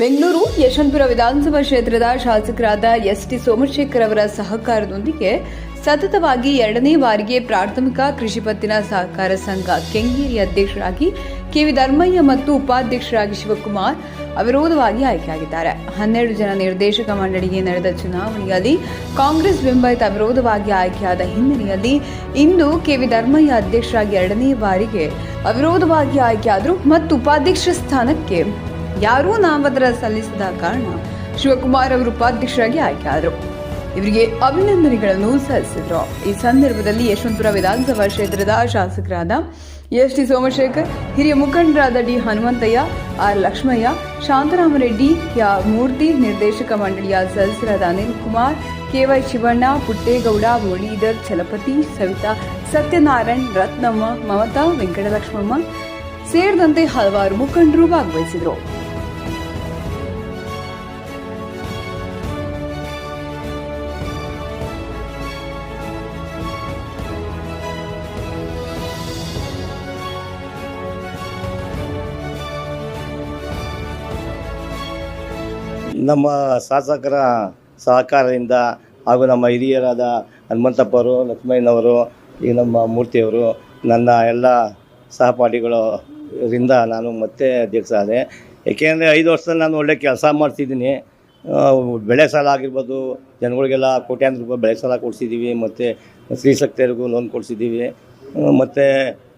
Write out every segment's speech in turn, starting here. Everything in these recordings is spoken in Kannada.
ಬೆಂಗಳೂರು ಯಶವಂತಪುರ ವಿಧಾನಸಭಾ ಕ್ಷೇತ್ರದ ಶಾಸಕರಾದ ಎಸ್ ಟಿ ಸೋಮಶೇಖರ್ ಅವರ ಸಹಕಾರದೊಂದಿಗೆ ಸತತವಾಗಿ ಎರಡನೇ ಬಾರಿಗೆ ಪ್ರಾಥಮಿಕ ಕೃಷಿ ಪತ್ತಿನ ಸಹಕಾರ ಸಂಘ ಕೆಂಗೇರಿ ಅಧ್ಯಕ್ಷರಾಗಿ ಕೆವಿ ಧರ್ಮಯ್ಯ ಮತ್ತು ಉಪಾಧ್ಯಕ್ಷರಾಗಿ ಶಿವಕುಮಾರ್ ಅವಿರೋಧವಾಗಿ ಆಯ್ಕೆಯಾಗಿದ್ದಾರೆ. ಹನ್ನೆರಡು ಜನ ನಿರ್ದೇಶಕ ಮಂಡಳಿಗೆ ನಡೆದ ಚುನಾವಣೆಯಲ್ಲಿ ಕಾಂಗ್ರೆಸ್ ಬೆಂಬಲಿತ ಅವಿರೋಧವಾಗಿ ಆಯ್ಕೆಯಾದ ಹಿನ್ನೆಲೆಯಲ್ಲಿ ಇಂದು ಕೆವಿ ಧರ್ಮಯ್ಯ ಅಧ್ಯಕ್ಷರಾಗಿ ಎರಡನೇ ಬಾರಿಗೆ ಅವಿರೋಧವಾಗಿ ಆಯ್ಕೆಯಾದರು ಮತ್ತು ಉಪಾಧ್ಯಕ್ಷ ಸ್ಥಾನಕ್ಕೆ ಯಾರೂ ನಾಮಪತ್ರ ಸಲ್ಲಿಸಿದ ಕಾರಣ ಶಿವಕುಮಾರ್ ಅವರು ಉಪಾಧ್ಯಕ್ಷರಾಗಿ ಆಯ್ಕೆಯಾದರು ಇವರಿಗೆ ಅಭಿನಂದನೆಗಳನ್ನು ಸಲ್ಲಿಸಿದರು. ಈ ಸಂದರ್ಭದಲ್ಲಿ ಯಶವಂತಪುರ ವಿಧಾನಸಭಾ ಕ್ಷೇತ್ರದ ಶಾಸಕರಾದ ಎಸ್ ಟಿ ಸೋಮಶೇಖರ್, ಹಿರಿಯ ಮುಖಂಡರಾದ ಡಿ ಹನುಮಂತಯ್ಯ, ಆರ್ ಲಕ್ಷ್ಮಯ್ಯ ಶಾಂತರಾಮರೆಡ್ಡಿ ಯಾ ಮೂರ್ತಿ, ನಿರ್ದೇಶಕ ಮಂಡಳಿಯ ಸದಸ್ಯರಾದ ಅನಿಲ್ ಕುಮಾರ್, ಕೆವೈ ಶಿವಣ್ಣ, ಪುಟ್ಟೇಗೌಡ, ಮುರಳೀಧರ್, ಚಲಪತಿ, ಸವಿತಾ, ಸತ್ಯನಾರಾಯಣ್, ರತ್ನಮ್ಮ, ಮಮತಾ, ವೆಂಕಟಲಕ್ಷ್ಮಮ್ಮ ಸೇರಿದಂತೆ ಹಲವಾರು ಮುಖಂಡರು ಭಾಗವಹಿಸಿದರು. ನಮ್ಮ ಶಾಸಕರ ಸಹಕಾರದಿಂದ ಹಾಗೂ ನಮ್ಮ ಹಿರಿಯರಾದ ಹನುಮಂತಪ್ಪವರು ಲಕ್ಷ್ಮಯ್ಯನವರು, ಈ ನಮ್ಮ ಮೂರ್ತಿಯವರು ನನ್ನ ಎಲ್ಲ ಸಹಪಾಠಿಗಳರಿಂದ ನಾನು ಮತ್ತೆ ಅಧ್ಯಕ್ಷ ಆದೆ. ಏಕೆಂದರೆ ಐದು ವರ್ಷದಲ್ಲಿ ನಾನು ಒಳ್ಳೆ ಕೆಲಸ ಮಾಡ್ತಿದ್ದೀನಿ. ಬೆಳೆ ಸಾಲ ಆಗಿರ್ಬೋದು, ಜನಗಳಿಗೆಲ್ಲ ಕೋಟ್ಯಾಂತರ ರೂಪಾಯಿ ಬೆಳೆ ಸಾಲ ಕೊಡಿಸಿದ್ದೀವಿ, ಮತ್ತು ಸ್ತ್ರೀ ಶಕ್ತಿಯರಿಗೂ ಲೋನ್ ಕೊಡಿಸಿದ್ದೀವಿ. ಮತ್ತು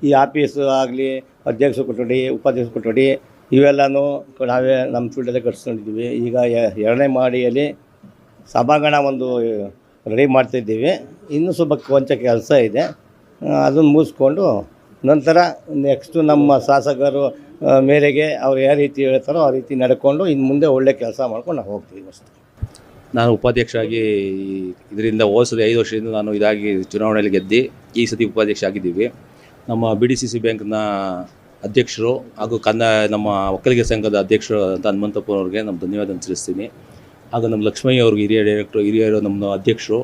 ಈ ಆಫೀಸು ಆಗಲಿ, ಅಧ್ಯಕ್ಷ ಕೊಠಡಿ, ಉಪಾಧ್ಯಕ್ಷ ಕೊಠಡಿ ಇವೆಲ್ಲನೂ ನಾವೇ ನಮ್ಮ ಫೀಲ್ಡಲ್ಲೇ ಕಟ್ಸ್ಕೊಂಡಿದ್ದೀವಿ. ಈಗ ಎರಡನೇ ಮಾಡಿಯಲ್ಲಿ ಸಭಾಂಗಣ ಒಂದು ರೆಡಿ ಮಾಡ್ತಿದ್ದೀವಿ. ಇನ್ನೂ ಸ್ವಲ್ಪ ಕೊಂಚ ಕೆಲಸ ಇದೆ. ಅದನ್ನು ಮುಗಿಸ್ಕೊಂಡು ನಂತರ ನೆಕ್ಸ್ಟು ನಮ್ಮ ಶಾಸಕರು ಮೇರೆಗೆ ಅವ್ರು ಯಾವ ರೀತಿ ಹೇಳ್ತಾರೋ ಆ ರೀತಿ ನಡ್ಕೊಂಡು ಇನ್ನು ಮುಂದೆ ಒಳ್ಳೆ ಕೆಲಸ ಮಾಡ್ಕೊಂಡು ನಾವು ಹೋಗ್ತೀವಿ ಅಷ್ಟೇ. ನಾನು ಉಪಾಧ್ಯಕ್ಷರಾಗಿ ಇದರಿಂದ ಹೋದ ಐದು ವರ್ಷದಿಂದ ನಾನು ಇದಾಗಿ ಚುನಾವಣೆಯಲ್ಲಿ ಗೆದ್ದು ಈ ಸತಿ ಉಪಾಧ್ಯಕ್ಷ ಆಗಿದ್ದೀವಿ. ನಮ್ಮ ಬಿ ಡಿ ಸಿ ಸಿ ಬ್ಯಾಂಕ್ನ ಅಧ್ಯಕ್ಷರು ಹಾಗೂ ಕನ್ನ ನಮ್ಮ ಒಕ್ಕಲಿಗ ಸಂಘದ ಅಧ್ಯಕ್ಷರು ಅಂತ ಹನುಮಂತಪ್ಪನವ್ರಿಗೆ ನಮ್ಮ ಧನ್ಯವಾದ ತಿಳಿಸ್ತೀನಿ. ಹಾಗೂ ನಮ್ಮ ಲಕ್ಷ್ಮಯ್ಯ ಅವ್ರಿಗೆ ಹಿರಿಯ ಡೈರೆಕ್ಟ್ರು ಹಿರಿಯರು ನಮ್ಮ ಅಧ್ಯಕ್ಷರು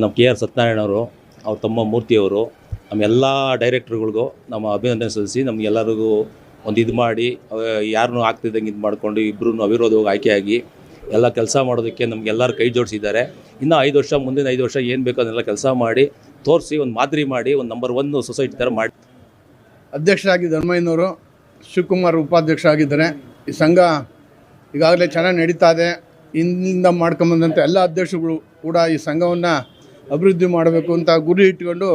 ನಮ್ಮ ಕೆ ಆರ್ ಸತ್ಯನಾರಾಯಣವರು ಅವ್ರ ತಮ್ಮ ಮೂರ್ತಿಯವರು ನಮ್ಮ ಎಲ್ಲ ಡೈರೆಕ್ಟ್ರುಗಳಿಗೂ ನಮ್ಮ ಅಭಿನಂದನೆ ಸಲ್ಲಿಸಿ ನಮಗೆಲ್ಲರಿಗೂ ಒಂದು ಇದು ಮಾಡಿ ಯಾರನ್ನೂ ಆಗ್ತಿದ್ದಂಗೆ ಇದು ಮಾಡಿಕೊಂಡು ಇಬ್ಬರೂ ಅವಿರೋಧವಾಗಿ ಆಯ್ಕೆಯಾಗಿ ಎಲ್ಲ ಕೆಲಸ ಮಾಡೋದಕ್ಕೆ ನಮಗೆಲ್ಲರೂ ಕೈ ಜೋಡಿಸಿದ್ದಾರೆ. ಇನ್ನೂ ಐದು ವರ್ಷ ಮುಂದಿನ ಐದು ವರ್ಷ ಏನು ಬೇಕೋ ಅದನ್ನೆಲ್ಲ ಕೆಲಸ ಮಾಡಿ, ತೋರಿಸಿ ಒಂದು ಮಾದರಿ ಮಾಡಿ, ಒಂದು ನಂಬರ್ ಒನ್ ಸೊಸೈಟಿ ಥರ ಮಾಡಿ. ಅಧ್ಯಕ್ಷರಾಗಿ ಧರ್ಮಯ್ಯನವರು, ಶಿವಕುಮಾರ್ ಉಪಾಧ್ಯಕ್ಷರಾಗಿದ್ದಾರೆ. ಈ ಸಂಘ ಈಗಾಗಲೇ ಚೆನ್ನಾಗಿ ನಡೀತಾ ಇದೆ. ಇಂದಿಂದ ಮಾಡ್ಕೊಂಬಂದಂಥ ಎಲ್ಲ ಅಧ್ಯಕ್ಷಗಳು ಕೂಡ ಈ ಸಂಘವನ್ನು ಅಭಿವೃದ್ಧಿ ಮಾಡಬೇಕು ಅಂತ ಗುರಿ ಇಟ್ಕೊಂಡು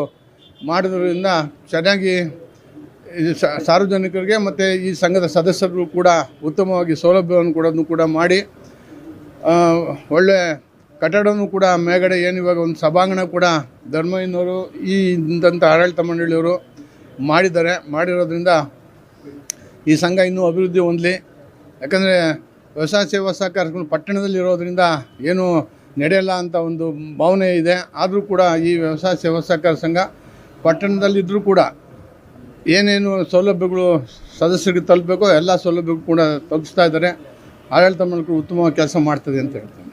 ಮಾಡೋದ್ರಿಂದ ಚೆನ್ನಾಗಿ ಸಾರ್ವಜನಿಕರಿಗೆ ಮತ್ತು ಈ ಸಂಘದ ಸದಸ್ಯರು ಕೂಡ ಉತ್ತಮವಾಗಿ ಸೌಲಭ್ಯವನ್ನು ಕೊಡೋದನ್ನು ಕೂಡ ಮಾಡಿ ಒಳ್ಳೆ ಕಟ್ಟಡವೂ ಕೂಡ ಮೇಗಡೆ ಏನು ಇವಾಗ ಒಂದು ಸಭಾಂಗಣ ಕೂಡ ಧರ್ಮಯ್ಯನವರು ಈ ಇಂದಂಥ ಆಡಳಿತ ಮಂಡಳಿಯವರು ಮಾಡಿದ್ದಾರೆ, ಮಾಡಿರೋದ್ರಿಂದ ಈ ಸಂಘ ಇನ್ನೂ ಅಭಿವೃದ್ಧಿ ಹೊಂದಲಿ. ಯಾಕಂದರೆ ವ್ಯವಸಾಯ ಸೇವಾ ಸಹಕಾರ ಪಟ್ಟಣದಲ್ಲಿ ಇರೋದ್ರಿಂದ ಏನು ನಡೆಯಲ್ಲ ಅಂತ ಒಂದು ಭಾವನೆ ಇದೆ. ಆದರೂ ಕೂಡ ಈ ವ್ಯವಸಾಯ ಸೇವಾ ಸಹಕಾರ ಸಂಘ ಪಟ್ಟಣದಲ್ಲಿದ್ದರೂ ಕೂಡ ಏನೇನು ಸೌಲಭ್ಯಗಳು ಸದಸ್ಯರಿಗೆ ತಲುಪಬೇಕೋ ಎಲ್ಲ ಸೌಲಭ್ಯಗಳು ಕೂಡ ತಲುಪಿಸ್ತಾ ಇದ್ದಾರೆ. ಆಡಳಿತ ಮಂಡಳಿ ಉತ್ತಮವಾಗಿ ಕೆಲಸ ಮಾಡ್ತದೆ ಅಂತ ಹೇಳ್ತಾರೆ